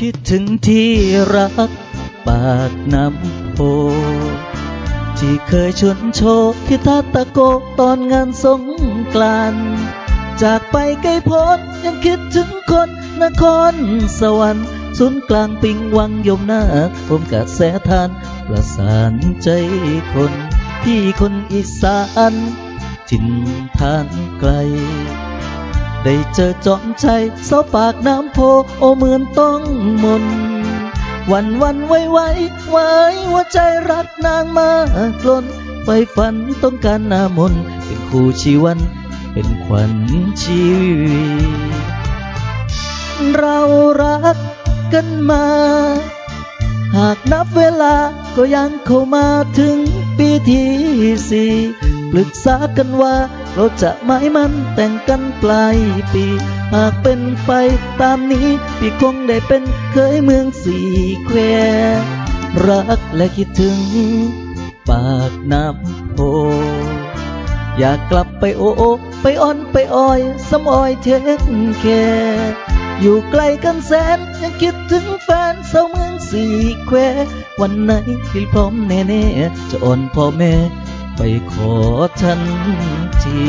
คิดถึงที่รักปากน้ำโพที่เคยชวนโชว์ที่ท่าตะโกตอนงานสงกรานจากไปไกลโพ้นยังคิดถึงคนนครสวรรค์ศูนย์กลางปิงวังยมนาคผมกระแสทาน ประสานใจคน ที่คนอีสานถิ่นทานไกล ได้เจอจอมชัยเสาปากน้ำโพ โอเหมือนต้องมน วันวันไว้ไว้ไว้หัวใจรักนางมากล้นไฟฝันต้องการนามน เป็นคู่ชีวัน เป็นขวัญชีวิตเรารักกันมา หากนับเวลาก็ยังเข้ามาถึงปีที่สี่ ปรึกษากันว่า เราจะหมายมันแต่งกันปลายปี หากเป็นไปตามนี้พี่คงได้เป็นเคยเมืองสี่แควรักและคิดถึง ปากน้ำโพอยากกลับไปโอโอ ไปอ้อนไปอ้อยสมอ้อยเทคแคร์อยู่ไกลกันแสน ยังคิดถึงแฟนเสาเมืองสี่แคววันไหนพี่พร้อมแน่ๆจะอ่อนพ่อแม่ ไปขอทันที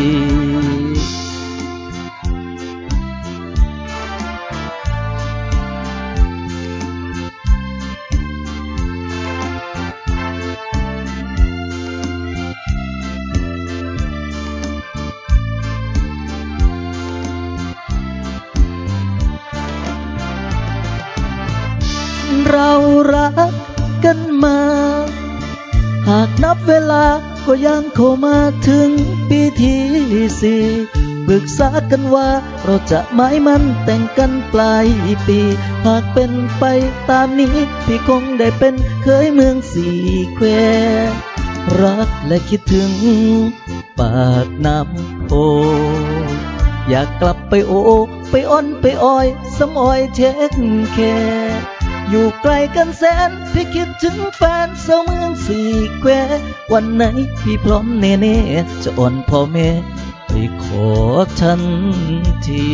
เรารักกันมา หากนับเวลา ก็ยังเข้ามาถึงปีที่สี่ปรึกษากันว่าเราจะหมายมันแต่งกันปลายปี หากเป็นไปตามนี้ พี่คงได้เป็นเคยเมืองสี่แควรักและคิดถึง ปากน้ำโพอยากกลับไปโอ ไปอ้อนไปอ้อยสมอ้อยเช็คแค่อยู่ไกลกันแสน พี่คิดถึงแฟนเสาเมืองสี่แคว วันไหนพี่พร้อมแน่ๆจะอ่อนพ่อแม่ไปขอทันที